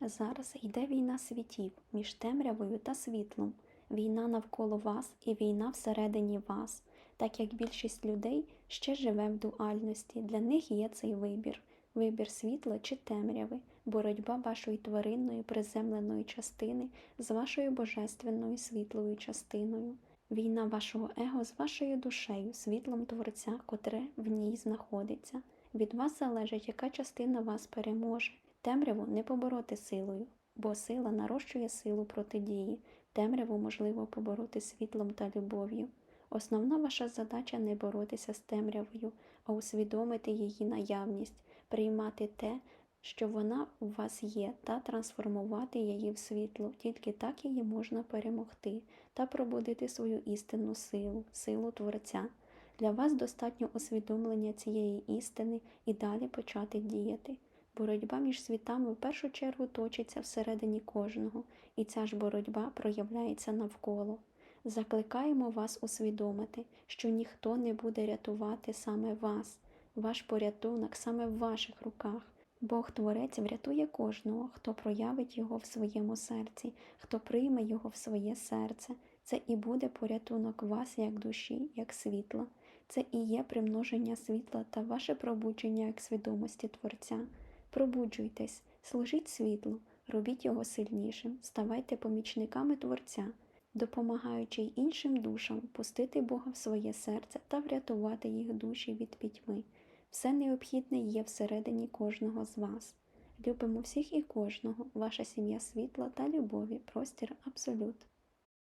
Зараз йде війна світів між темрявою та світлом, війна навколо вас і війна всередині вас. Так як більшість людей ще живе в дуальності, для них є цей вибір вибір світла чи темряви, боротьба вашої тваринної приземленої частини з вашою божественною світлою частиною, війна вашого его з вашою душею, світлом Творця, котре в ній знаходиться. Від вас залежить, яка частина вас переможе. Темряву не побороти силою, бо сила нарощує силу протидії. Темряву можливо побороти світлом та любов'ю. Основна ваша задача не боротися з темрявою, а усвідомити її наявність, приймати те, що вона у вас є, та трансформувати її в світло. Тільки так її можна перемогти та пробудити свою істинну силу, силу Творця. Для вас достатньо усвідомлення цієї істини і далі почати діяти. Боротьба між світами в першу чергу точиться всередині кожного, і ця ж боротьба проявляється навколо. Закликаємо вас усвідомити, що ніхто не буде рятувати саме вас, ваш порятунок саме в ваших руках. Бог Творець врятує кожного, хто проявить його в своєму серці, хто прийме його в своє серце. Це і буде порятунок вас як душі, як світла. Це і є примноження світла та ваше пробудження як свідомості Творця. Пробуджуйтесь, служіть світлу, робіть його сильнішим, ставайте помічниками Творця, допомагаючи й іншим душам пустити Бога в своє серце та врятувати їх душі від пітьми. Все необхідне є всередині кожного з вас. Любимо всіх і кожного, ваша сім'я світла та любові, простір абсолют.